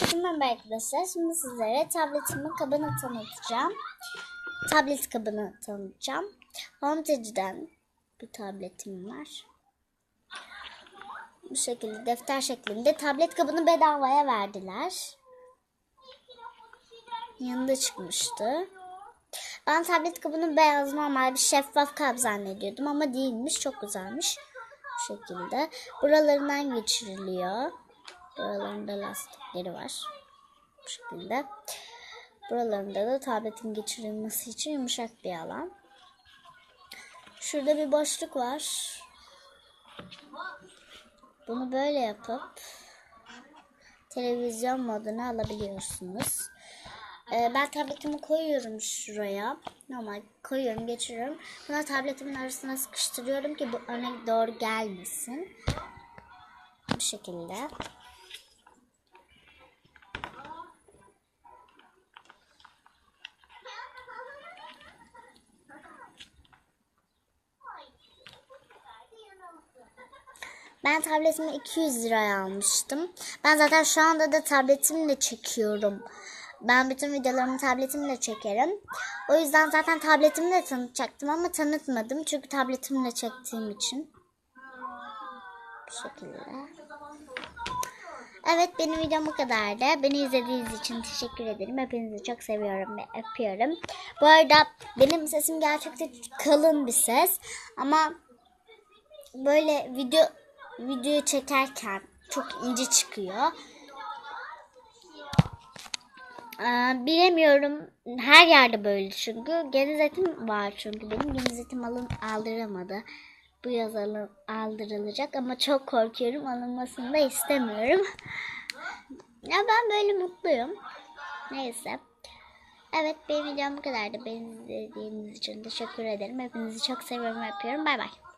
Merhaba arkadaşlar. Şimdi sizlere tabletimin kabını tanıtacağım. Tablet kabını tanıtacağım. Hometage'den bir tabletim var. Bu şekilde defter şeklinde tablet kabını bedavaya verdiler. Yanında çıkmıştı. Ben tablet kabını beyaz normal bir şeffaf kap zannediyordum ama değilmiş. Çok güzelmiş. Bu şekilde. Buralarından geçiriliyor. Buralarında lastikleri var. Bu şekilde. Buralarında da tabletin geçirilmesi için yumuşak bir alan. Şurada bir boşluk var. Bunu böyle yapıp televizyon moduna alabiliyorsunuz. Ee, ben tabletimi koyuyorum şuraya. Normal koyuyorum, geçiriyorum. Sonra tabletimin arasına sıkıştırıyorum ki bu öne doğru gelmesin. Bu şekilde. Ben tabletimi 200 liraya almıştım. Ben zaten şu anda da tabletimle çekiyorum. Ben bütün videolarımı tabletimle çekerim. O yüzden zaten tabletimle tanıtacaktım ama tanıtmadım. Çünkü tabletimle çektiğim için. Bu şekilde. Evet benim videom bu kadardı. Beni izlediğiniz için teşekkür ederim. Hepinizi çok seviyorum ve öpüyorum. Bu arada benim sesim gerçekten kalın bir ses. Ama böyle video videoyu çekerken çok ince çıkıyor. Ee, bilemiyorum. Her yerde böyle çünkü. Genizetim var çünkü benim. Genizetim alın, aldıramadı. Bu yaz alın, aldırılacak ama çok korkuyorum. Alınmasını da istemiyorum. ya ben böyle mutluyum. Neyse. Evet benim videom bu kadardı. Beni izlediğiniz için teşekkür ederim. Hepinizi çok seviyorum öpüyorum. Bay bay.